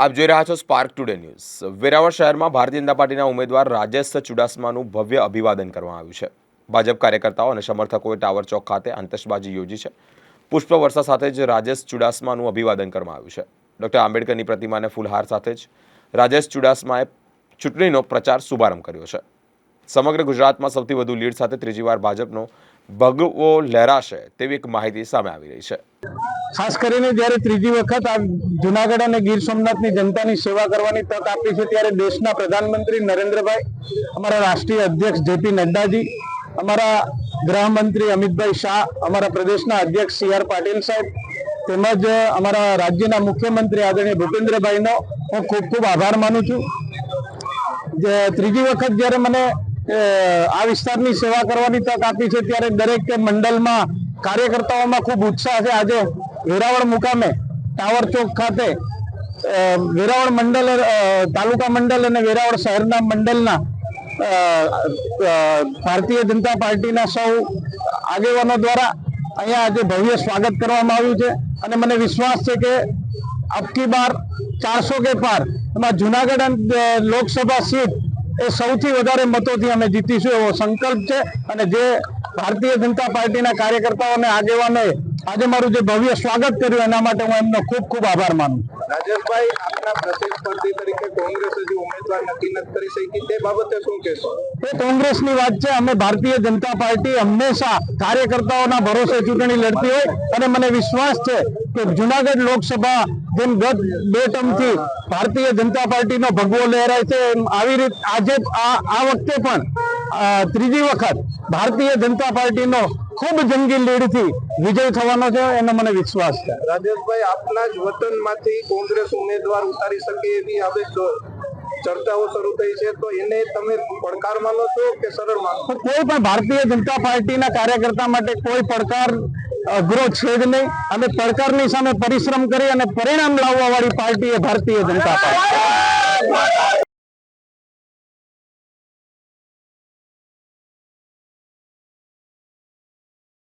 આપ જોઈ રહ્યા છો સ્પાર્ક ટુડે ન્યૂઝ વેરાવળ શહેરમાં ભારતીય જનતા પાર્ટીના ઉમેદવાર રાજેશ ચુડાસમાનું ભવ્ય અભિવાદન કરવામાં આવ્યું છે. ભાજપ કાર્યકર્તાઓ અને સમર્થકોએ ટાવર ચોક ખાતે આતશબાજી યોજી છે. પુષ્પ વર્ષા સાથે જ રાજેશ ચુડાસમાનું અભિવાદન કરવામાં આવ્યું છે. ડૉક્ટર આંબેડકરની પ્રતિમાને ફૂલહાર સાથે જ રાજેશ ચુડાસમાએ ચૂંટણીનો પ્રચાર શુભારંભ કર્યો છે. સમગ્ર ગુજરાતમાં સૌથી વધુ લીડ સાથે ત્રીજી વાર ભાજપનો ભગવો લહેરાશે તેવી એક માહિતી સામે આવી રહી છે. ખાસ કરીને જ્યારે ત્રીજી વખત આ જુનાગઢ અને ગીર સોમનાથની જનતાની સેવા કરવાની તક આપી છે, ત્યારે દેશના પ્રધાનમંત્રી નરેન્દ્રભાઈ, અમારા રાષ્ટ્રીય અધ્યક્ષ જેપી નડ્ડાજી, અમારા ગૃહમંત્રી અમિતભાઈ શાહ, અમારા પ્રદેશના અધ્યક્ષ સી આર પાટીલ સાહેબ, તેમજ અમારા રાજ્યના મુખ્યમંત્રી આદરણીય ભૂપેન્દ્રભાઈનો હું ખૂબ ખૂબ આભાર માનું છું. જે ત્રીજી વખત જ્યારે મને આ વિસ્તારની સેવા કરવાની તક આપી છે ત્યારે દરેક મંડળમાં કાર્યકર્તાઓમાં ખૂબ ઉત્સાહ છે. આજે વેરાવળ મુકામે ટાવર ચોક ખાતે વેરાવળ મંડળ તાલુકા મંડળ અને વેરાવળ શહેરના મંડળના ભારતીય જનતા પાર્ટીના સૌ આગેવાનો દ્વારા અહીંયા આજે ભવ્ય સ્વાગત કરવામાં આવ્યું છે. અને મને વિશ્વાસ છે કે અબકી બાર ચારસો કે પાર એમાં જુનાગઢ લોકસભા સીટ એ સૌથી વધારે મતોથી અમે જીતીશું એવો સંકલ્પ છે અને જે ભારતીય જનતા પાર્ટીના કાર્યકર્તાઓને આગેવાને આજે મારું જે ભવ્ય સ્વાગત કર્યું એના માટે હું એમનો ખૂબ ખૂબ આભાર માનું રાજેશભાઈ આપના પ્રતિસ્પર્ધી તરીકે કોંગ્રેસ હજી ઉમેદવાર નક્કી નથી કરી શકી, તે બાબતે શું કહેશો? એ કોંગ્રેસની વાત છે, અમે ભારતીય જનતા પાર્ટી હંમેશા કાર્યકર્તાઓના ભરોસે ચૂંટણી લડતી હોય, અને મને વિશ્વાસ છે કે જુનાગઢ લોકસભા જેમ ગત બે ટર્મથી ભારતીય જનતા પાર્ટીનો ભગવો લહેરાય છે, એમ આવી રીત આજે આ વખતે પણ ત્રીજી વખત ભારતીય જનતા પાર્ટીનો ખૂબ જંગી લીડથી વિજય થવાનો છે એનો મને વિશ્વાસ છે. રાજેશભાઈ આપના જ વતનમાંથી કોંગ્રેસ ઉમેદવાર ઉતારી શકે એવી જો ચર્ચાઓ શરૂ થઈ છે તો એને તમે પડકાર માનો છો કે સરળ માનો કોઈ પણ ભારતીય જનતા પાર્ટીના કાર્યકર્તા માટે કોઈ પડકાર અઘરો છે જ નહીં. અને પડકારની સામે પરિશ્રમ કરી અને પરિણામ લાવવા વાળી પાર્ટી એ ભારતીય જનતા પાર્ટી.